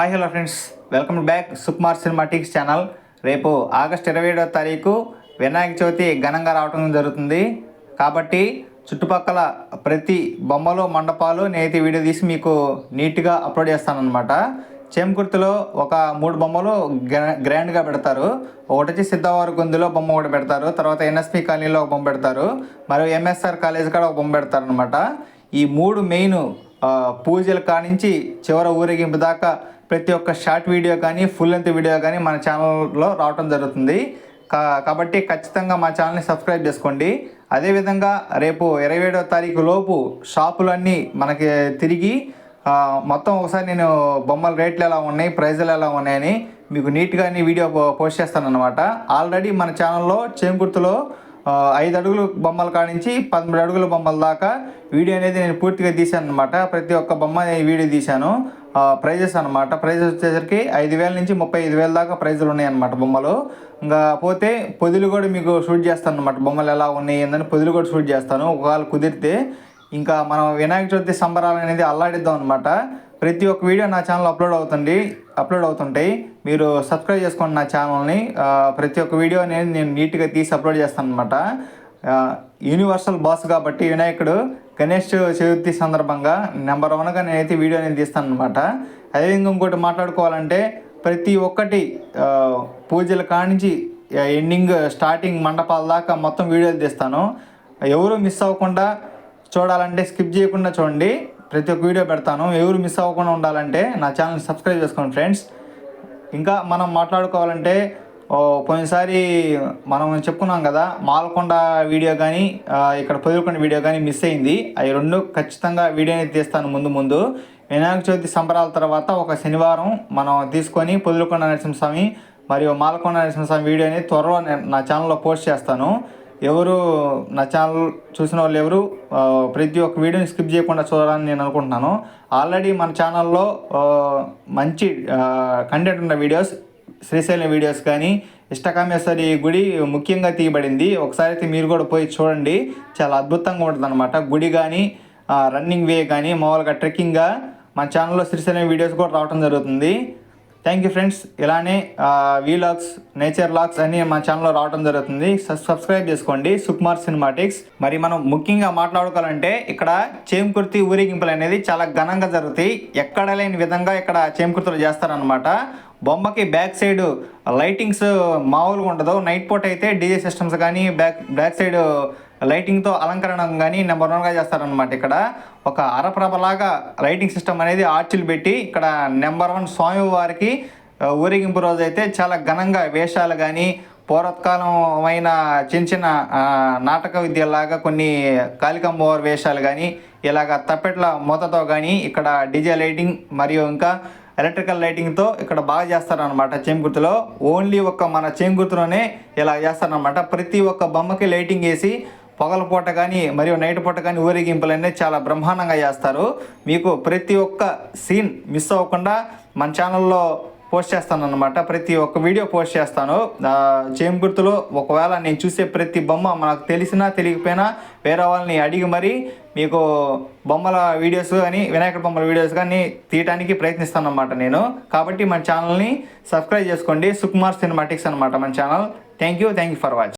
Hi hello friends. Welcome back Sukumar cinematics channel. రేపు August ఇరవై ఏడవ తారీఖు వినాయక చవితి ఘనంగా రావడం జరుగుతుంది. కాబట్టి చుట్టుపక్కల ప్రతి బొమ్మలు మండపాలు నేనైతే వీడియో తీసి మీకు నీట్గా అప్లోడ్ చేస్తాను అనమాట చేమకుర్తిలో ఒక మూడు బొమ్మలు గ్రా- గ్రాండ్గా పెడతారు. ఒకటి వచ్చి సిద్ధవారి గొంతులో బొమ్మ ఒకటి పెడతారు. తర్వాత ఎన్ఎస్పి కాలనీలో ఒక బొమ్మ పెడతారు. మరియు ఎంఎస్ఆర్ కాలేజ్ కాడ ఒక బొమ్మ పెడతారు అనమాట ఈ మూడు మెయిన్ పూజలు పూజల కానించి చివరి ఊరేగింపు దాకా ప్రతి ఒక్క షార్ట్ వీడియో కానీ ఫుల్ లెంత్ వీడియో కానీ మన ఛానల్లో రావటం జరుగుతుంది. కా కాబట్టి ఖచ్చితంగా మా ఛానల్ని సబ్స్క్రైబ్ చేసుకోండి. అదేవిధంగా రేపు ఇరవై ఏడవ తారీఖు లోపు షాపులన్నీ మనకి తిరిగి మొత్తం ఒకసారి నేను బొమ్మల రేట్లు ఎలా ఉన్నాయి ప్రైజులు ఎలా ఉన్నాయని మీకు నీట్గా వీడియో పోస్ట్ చేస్తాను అనమాట ఆల్రెడీ మన ఛానల్లో చేంకుర్తిలో ఐదు అడుగులు బొమ్మల కానించి పదమూడు అడుగుల బొమ్మల దాకా వీడియో అనేది నేను పూర్తిగా తీశాను అనమాట ప్రతి ఒక్క బొమ్మ వీడియో తీశాను. ప్రైజెస్ అనమాట ప్రైజెస్ వచ్చేసరికి ఐదు వేల నుంచి ముప్పై ఐదు వేల దాకా ప్రైజులు ఉన్నాయి అనమాట బొమ్మలు. ఇంకా పోతే పొదులు కూడా మీకు షూట్ చేస్తాను అనమాట బొమ్మలు ఎలా ఉన్నాయి ఏందని పొదులు కూడా షూట్ చేస్తాను. ఒకవేళ కుదిరితే ఇంకా మనం వినాయక చవితి సంబరాలు అనేది అల్లాడిద్దాం అనమాట ప్రతి ఒక్క వీడియో నా ఛానల్ అప్లోడ్ అవుతుంది అప్లోడ్ అవుతుంటాయి. మీరు సబ్స్క్రైబ్ చేసుకోండి నా ఛానల్ని ప్రతి ఒక్క వీడియో అనేది నేను నీట్గా తీసి అప్లోడ్ చేస్తాను అనమాట యూనివర్సల్ బాస్ కాబట్టి వినాయకుడు గణేష్ చతుర్థి సందర్భంగా నెంబర్ వన్గా నేనైతే వీడియో అనేది తీస్తాను అనమాట అదేవిధంగా ఇంకోటి మాట్లాడుకోవాలంటే ప్రతి ఒక్కటి పూజలు పూజల కానించి ఎండింగ్ స్టార్టింగ్ మండపాల దాకా మొత్తం వీడియోలు తీస్తాను. ఎవరు మిస్ అవ్వకుండా చూడాలంటే స్కిప్ చేయకుండా చూడండి. ప్రతి ఒక్క వీడియో పెడతాను. ఎవరు మిస్ అవ్వకుండా ఉండాలంటే నా ఛానల్ సబ్స్క్రైబ్ చేసుకోండి ఫ్రెండ్స్. ఇంకా మనం మాట్లాడుకోవాలంటే పోయినసారి మనం చెప్పుకున్నాం కదా మాలకొండ వీడియో కానీ ఇక్కడ పొదిలికొండ వీడియో కానీ మిస్ అయింది. అవి రెండు ఖచ్చితంగా వీడియోని తీస్తాను ముందు ముందు. వినాయక చవితి సంబరాల తర్వాత ఒక శనివారం మనం తీసుకొని పొదిలికొండ నరసింహస్వామి మరియు మాలకొండ నరసింహస్వామి వీడియోని త్వరలో నేను నా ఛానల్లో పోస్ట్ చేస్తాను. ఎవరు నా ఛానల్ చూసిన వాళ్ళు ఎవరు ప్రతి ఒక్క వీడియోని స్కిప్ చేయకుండా చూడాలని నేను అనుకుంటున్నాను. ఆల్రెడీ మన ఛానల్లో మంచి కంటెంట్ ఉన్న వీడియోస్ శ్రీశైలం వీడియోస్ కానీ ఇష్టకామేశ్వరి గుడి ముఖ్యంగా తీయబడింది. ఒకసారి అయితే మీరు కూడా పోయి చూడండి. చాలా అద్భుతంగా ఉంటుందన్నమాట. గుడి కానీ రన్నింగ్ వే కానీ మామూలుగా ట్రెక్కింగ్గా మా ఛానల్లో శ్రీశైలం వీడియోస్ కూడా రావడం జరుగుతుంది. థ్యాంక్ యూ ఫ్రెండ్స్ ఇలానే వీలాగ్స్ నేచర్ లాగ్స్ అన్నీ మా ఛానల్లో రావడం జరుగుతుంది. సబ్స్క్రైబ్ చేసుకోండి. సుకుమార్ సినిమాటిక్స్ మరి మనం ముఖ్యంగా మాట్లాడుకోవాలంటే ఇక్కడ చేంకుర్తి ఊరేగింపులు అనేది చాలా ఘనంగా జరుగుతాయి. ఎక్కడ లేని విధంగా ఇక్కడ చేంకుర్తులు చేస్తారనమాట బొమ్మకి బ్యాక్ సైడ్ లైటింగ్స్ మామూలుగా ఉండదు. నైట్ పూట అయితే డీజే సిస్టమ్స్ కానీ బ్యాక్ బ్యాక్ సైడ్ లైటింగ్తో అలంకరణ కానీ నెంబర్ వన్గా చేస్తారనమాట ఇక్కడ. ఒక అరప్రభలాగా లైటింగ్ సిస్టమ్ అనేది ఆర్చిలు పెట్టి ఇక్కడ నెంబర్ వన్ స్వామివారికి ఊరేగింపు రోజు అయితే చాలా ఘనంగా వేషాలు కానీ పూర్వకాలమైన చిన్న చిన్న నాటక విద్యలాగా కొన్ని కాళికమ్మవారి వేషాలు కానీ ఇలాగ తప్పెట్ల మూతతో కానీ ఇక్కడ డీజే లైటింగ్ మరియు ఇంకా ఎలక్ట్రికల్ లైటింగ్తో ఇక్కడ బాగా చేస్తారనమాట చేంగుర్తులో. ఓన్లీ ఒక మన చేంగుర్తులోనే ఇలా చేస్తారనమాట ప్రతి ఒక్క బొమ్మకి లైటింగ్ వేసి పగల పూట కానీ మరియు నైట్ పూట కానీ ఊరేగింపులు అనేది చాలా బ్రహ్మాండంగా చేస్తారు. మీకు ప్రతి ఒక్క సీన్ మిస్ అవ్వకుండా మన ఛానల్లో పోస్ట్ చేస్తాను అనమాట ప్రతి ఒక్క వీడియో పోస్ట్ చేస్తాను. ఆ, చేంగుర్తులో ఒకవేళ నేను చూసే ప్రతి బొమ్మ మనకు తెలిసినా తెలియకపోయినా వేరే వాళ్ళని అడిగి మరీ మీకు బొమ్మల వీడియోస్ కానీ వినాయకుడి బొమ్మల వీడియోస్ కానీ తీయడానికి ప్రయత్నిస్తాను అనమాట నేను. కాబట్టి మన ఛానల్ని సబ్స్క్రైబ్ చేసుకోండి. సుకుమార్ సినిమాటిక్స్ అనమాట మన channel. Thank you thank you for watching